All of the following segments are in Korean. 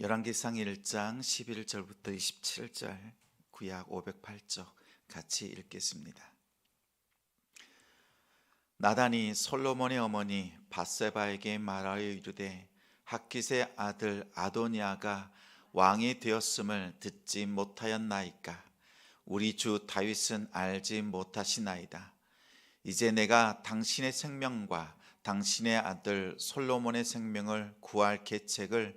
열왕기상 1장 11절부터 27절 구약 508쪽 같이 읽겠습니다. 나단이 솔로몬의 어머니 바세바에게 말하여 이르되 학깃의 아들 아도니아가 왕이 되었음을 듣지 못하였나이까 우리 주 다윗은 알지 못하시나이다 이제 내가 당신의 생명과 당신의 아들 솔로몬의 생명을 구할 계책을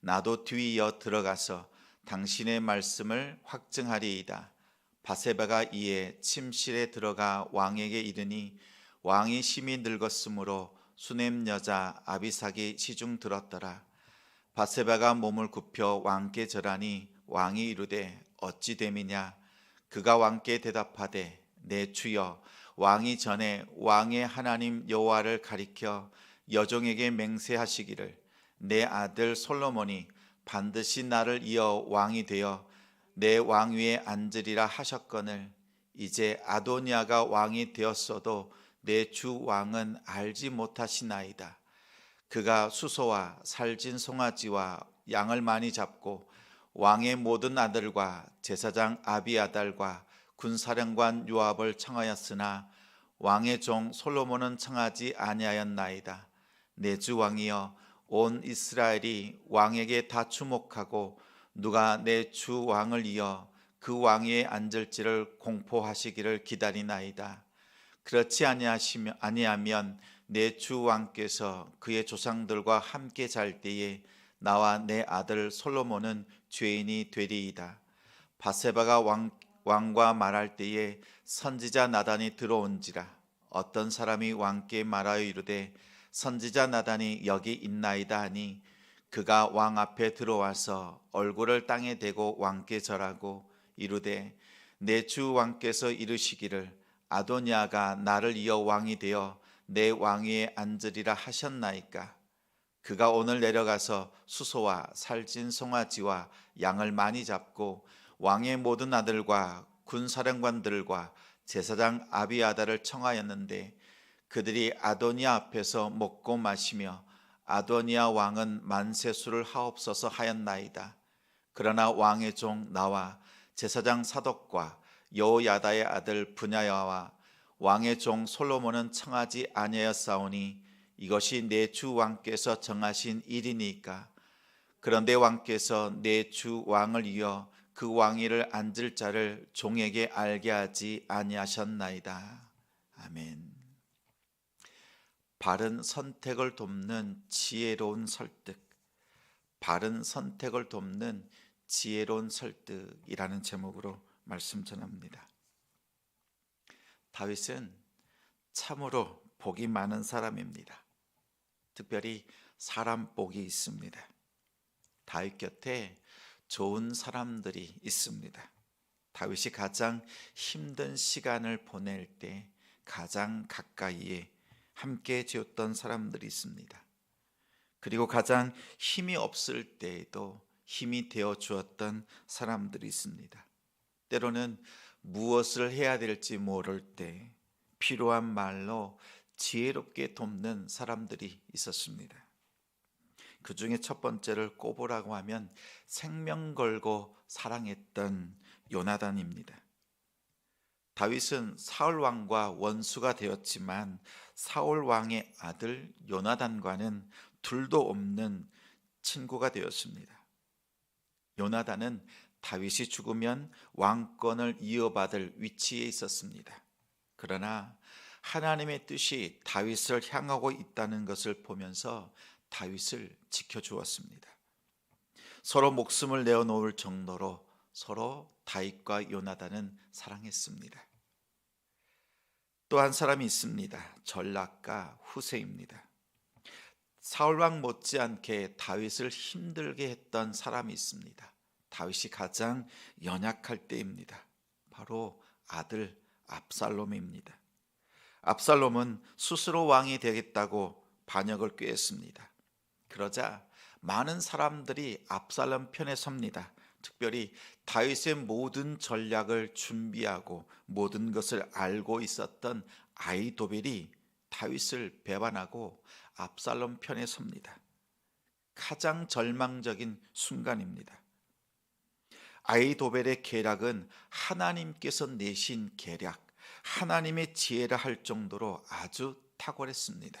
나도 뒤이어 들어가서 당신의 말씀을 확증하리이다. 바세바가 이에 침실에 들어가 왕에게 이르니 왕이 심히 늙었으므로 수넴 여자 아비삭이 시중 들었더라. 바세바가 몸을 굽혀 왕께 절하니 왕이 이르되 어찌 됨이냐 그가 왕께 대답하되 내 주여 왕이 전에 왕의 하나님 여호와를 가리켜 여종에게 맹세하시기를 내 아들 솔로몬이 반드시 나를 이어 왕이 되어 내 왕위에 앉으리라 하셨거늘 이제 아도니아가 왕이 되었어도 내 주 왕은 알지 못하시나이다. 그가 수소와 살진 송아지와 양을 많이 잡고 왕의 모든 아들과 제사장 아비아달과 군사령관 요압을 청하였으나 왕의 종 솔로몬은 청하지 아니하였나이다. 내 주 왕이여 온 이스라엘이 왕에게 다 주목하고 누가 내 주 왕을 이어 그 왕위에 앉을지를 공포하시기를 기다리나이다. 그렇지 아니하시면 아니하면 내 주 왕께서 그의 조상들과 함께 잘 때에 나와 내 아들 솔로몬은 죄인이 되리이다. 바세바가 왕, 왕과 말할 때에 선지자 나단이 들어온지라 어떤 사람이 왕께 말하여 이르되 선지자 나단이 여기 있나이다 하니 그가 왕 앞에 들어와서 얼굴을 땅에 대고 왕께 절하고 이르되 내 주 왕께서 이르시기를 아도니아가 나를 이어 왕이 되어 내 왕위에 앉으리라 하셨나이까? 그가 오늘 내려가서 수소와 살진 송아지와 양을 많이 잡고 왕의 모든 아들과 군사령관들과 제사장 아비아다를 청하였는데 그들이 아도니아 앞에서 먹고 마시며 아도니아 왕은 만세수를 하옵소서 하였나이다. 그러나 왕의 종 나와 제사장 사독과 여호야다의 아들 분야야와 왕의 종 솔로몬은 청하지 아니하였사오니 이것이 내 주 왕께서 정하신 일이니까 그런데 왕께서 내 주 왕을 이어 그 왕위를 앉을 자를 종에게 알게 하지 아니하셨나이다. 바른 선택을 돕는 지혜로운 설득. 바른 선택을 돕는 지혜로운 설득이라는 제목으로 말씀 전합니다. 다윗은 참으로 복이 많은 사람입니다. 특별히 사람 복이 있습니다. 다윗 곁에 좋은 사람들이 있습니다. 다윗이 가장 힘든 시간을 보낼 때 가장 가까이에 함께 지었던 사람들이 있습니다. 그리고 가장 힘이 없을 때에도 힘이 되어 주었던 사람들이 있습니다. 때로는 무엇을 해야 될지 모를 때 필요한 말로 지혜롭게 돕는 사람들이 있었습니다. 그 중에 첫 번째를 꼽으라고 하면 생명 걸고 사랑했던 요나단입니다. 다윗은 사울 왕과 원수가 되었지만 사울 왕의 아들 요나단과는 둘도 없는 친구가 되었습니다. 요나단은 다윗이 죽으면 왕권을 이어받을 위치에 있었습니다. 그러나 하나님의 뜻이 다윗을 향하고 있다는 것을 보면서 다윗을 지켜주었습니다. 서로 목숨을 내어놓을 정도로 서로 다윗과 요나단은 사랑했습니다. 또 한 사람이 있습니다. 전락가 후세입니다. 사울 왕 못지않게 다윗을 힘들게 했던 사람이 있습니다. 다윗이 가장 연약할 때입니다. 바로 아들 압살롬입니다. 압살롬은 스스로 왕이 되겠다고 반역을 꾀했습니다. 그러자 많은 사람들이 압살롬 편에 섭니다. 특별히 다윗의 모든 전략을 준비하고 모든 것을 알고 있었던 아이도벨이 다윗을 배반하고 압살롬 편에 섭니다. 가장 절망적인 순간입니다. 아이도벨의 계략은 하나님께서 내신 계략, 하나님의 지혜라 할 정도로 아주 탁월했습니다.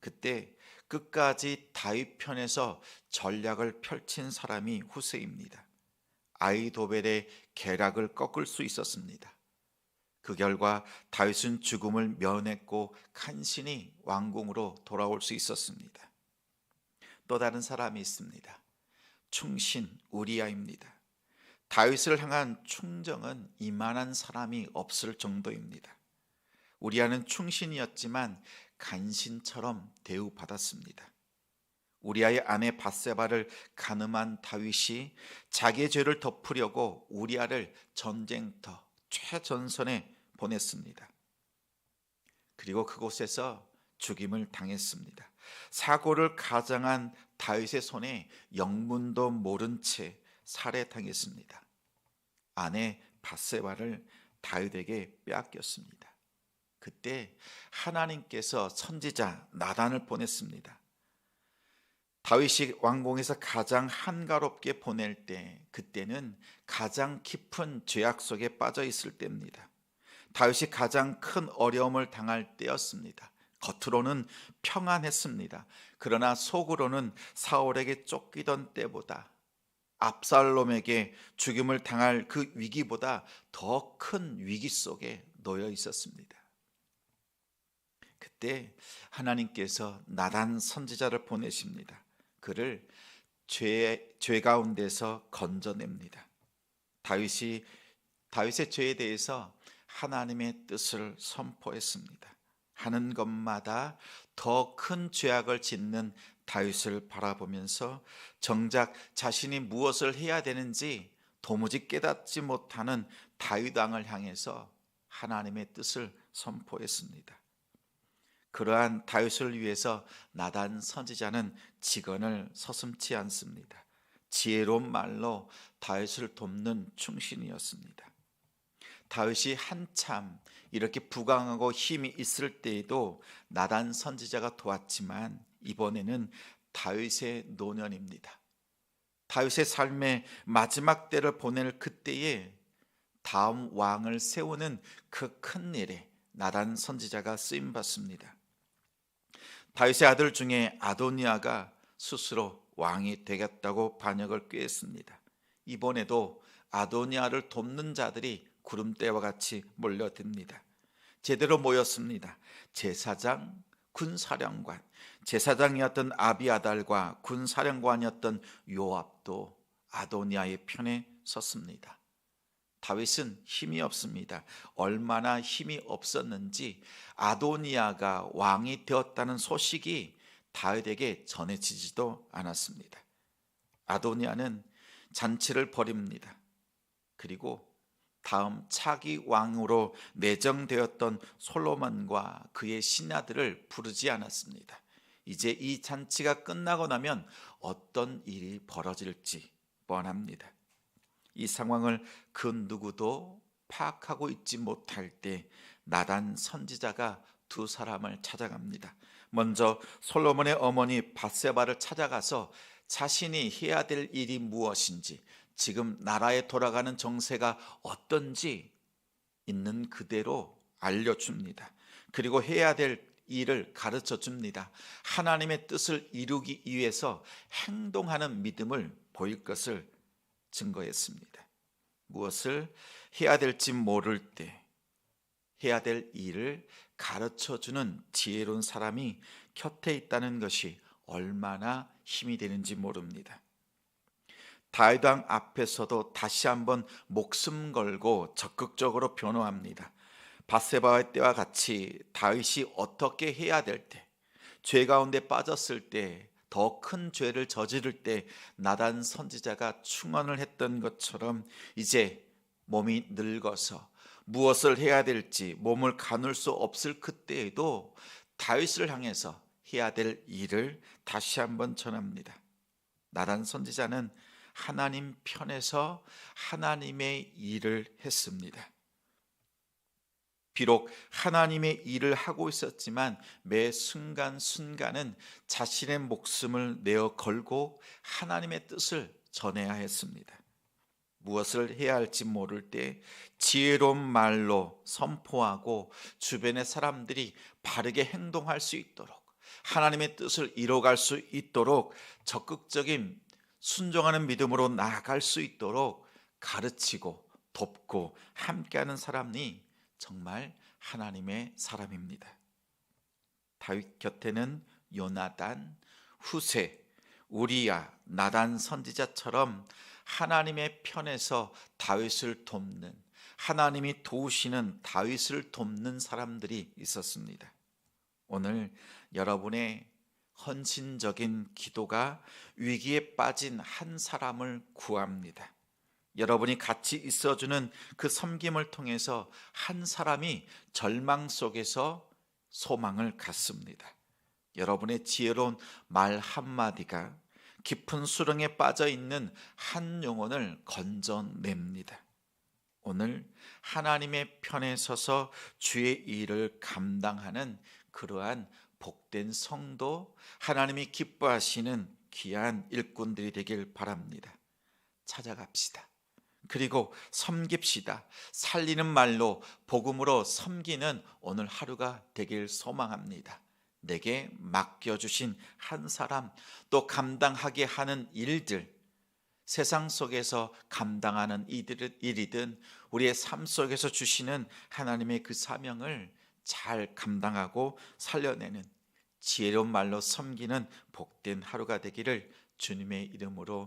그때 끝까지 다윗 편에서 전략을 펼친 사람이 후세입니다. 아이도벨의 계략을 꺾을 수 있었습니다. 그 결과 다윗은 죽음을 면했고 간신히 왕궁으로 돌아올 수 있었습니다. 또 다른 사람이 있습니다. 충신 우리아입니다. 다윗을 향한 충정은 이만한 사람이 없을 정도입니다. 우리아는 충신이었지만 간신처럼 대우받았습니다. 우리아의 아내 바세바를 가늠한 다윗이 자기의 죄를 덮으려고 우리아를 전쟁터 최전선에 보냈습니다. 그리고 그곳에서 죽임을 당했습니다. 사고를 가장한 다윗의 손에 영문도 모른 채 살해당했습니다. 아내 바세바를 다윗에게 빼앗겼습니다. 그때 하나님께서 선지자 나단을 보냈습니다. 다윗이 왕궁에서 가장 한가롭게 보낼 때 그때는 가장 깊은 죄악 속에 빠져 있을 때입니다. 다윗이 가장 큰 어려움을 당할 때였습니다. 겉으로는 평안했습니다. 그러나 속으로는 사울에게 쫓기던 때보다 압살롬에게 죽임을 당할 그 위기보다 더 큰 위기 속에 놓여 있었습니다. 그때 하나님께서 나단 선지자를 보내십니다. 그를 죄, 죄 가운데서 건져냅니다. 다윗이 다윗의 죄에 대해서 하나님의 뜻을 선포했습니다. 하는 것마다 더 큰 죄악을 짓는 다윗을 바라보면서 정작 자신이 무엇을 해야 되는지 도무지 깨닫지 못하는 다윗 왕을 향해서 하나님의 뜻을 선포했습니다. 그러한 다윗을 위해서 나단 선지자는 직언을 서슴지 않습니다. 지혜로운 말로 다윗을 돕는 충신이었습니다. 다윗이 한참 이렇게 부강하고 힘이 있을 때에도 나단 선지자가 도왔지만 이번에는 다윗의 노년입니다. 다윗의 삶의 마지막 때를 보낼 그때에 다음 왕을 세우는 그 큰 일에 나단 선지자가 쓰임 받습니다. 다윗의 아들 중에 아도니아가 스스로 왕이 되겠다고 반역을 꾀했습니다. 이번에도 아도니아를 돕는 자들이 구름대와 같이 몰려듭니다. 제대로 모였습니다. 제사장, 군사령관, 제사장이었던 아비아달과 군사령관이었던 요압도 아도니아의 편에 섰습니다. 다윗은 힘이 없습니다. 얼마나 힘이 없었는지 아도니아가 왕이 되었다는 소식이 다윗에게 전해지지도 않았습니다. 아도니아는 잔치를 벌입니다. 그리고 다음 차기 왕으로 내정되었던 솔로몬과 그의 신하들을 부르지 않았습니다. 이제 이 잔치가 끝나고 나면 어떤 일이 벌어질지 뻔합니다. 이 상황을 그 누구도 파악하고 있지 못할 때 나단 선지자가 두 사람을 찾아갑니다. 먼저 솔로몬의 어머니 바세바를 찾아가서 자신이 해야 될 일이 무엇인지 지금 나라에 돌아가는 정세가 어떤지 있는 그대로 알려줍니다. 그리고 해야 될 일을 가르쳐 줍니다. 하나님의 뜻을 이루기 위해서 행동하는 믿음을 보일 것을 증거했습니다. 무엇을 해야 될지 모를 때 해야 될 일을 가르쳐 주는 지혜로운 사람이 곁에 있다는 것이 얼마나 힘이 되는지 모릅니다. 다윗 왕 앞에서도 다시 한번 목숨 걸고 적극적으로 변호합니다. 바세바의 때와 같이 다윗이 어떻게 해야 될 때, 죄 가운데 빠졌을 때 더 큰 죄를 저지를 때 나단 선지자가 충언을 했던 것처럼 이제 몸이 늙어서 무엇을 해야 될지 몸을 가눌 수 없을 그때에도 다윗을 향해서 해야 될 일을 다시 한번 전합니다. 나단 선지자는 하나님 편에서 하나님의 일을 했습니다. 비록 하나님의 일을 하고 있었지만 매 순간순간은 자신의 목숨을 내어 걸고 하나님의 뜻을 전해야 했습니다. 무엇을 해야 할지 모를 때 지혜로운 말로 선포하고 주변의 사람들이 바르게 행동할 수 있도록 하나님의 뜻을 이뤄갈 수 있도록 적극적인 순종하는 믿음으로 나아갈 수 있도록 가르치고 돕고 함께하는 사람이 정말 하나님의 사람입니다. 다윗 곁에는 요나단, 후세, 우리야, 나단 선지자처럼 하나님의 편에서 다윗을 돕는 하나님이 도우시는 다윗을 돕는 사람들이 있었습니다. 오늘 여러분의 헌신적인 기도가 위기에 빠진 한 사람을 구합니다. 여러분이 같이 있어주는 그 섬김을 통해서 한 사람이 절망 속에서 소망을 갖습니다. 여러분의 지혜로운 말 한마디가 깊은 수렁에 빠져 있는 한 영혼을 건져냅니다. 오늘 하나님의 편에 서서 주의 일을 감당하는 그러한 복된 성도, 하나님이 기뻐하시는 귀한 일꾼들이 되길 바랍니다. 찾아갑시다. 그리고 섬깁시다. 살리는 말로 복음으로 섬기는 오늘 하루가 되길 소망합니다. 내게 맡겨주신 한 사람, 또 감당하게 하는 일들, 세상 속에서 감당하는 일이든 우리의 삶 속에서 주시는 하나님의 그 사명을 잘 감당하고 살려내는 지혜로운 말로 섬기는 복된 하루가 되기를 주님의 이름으로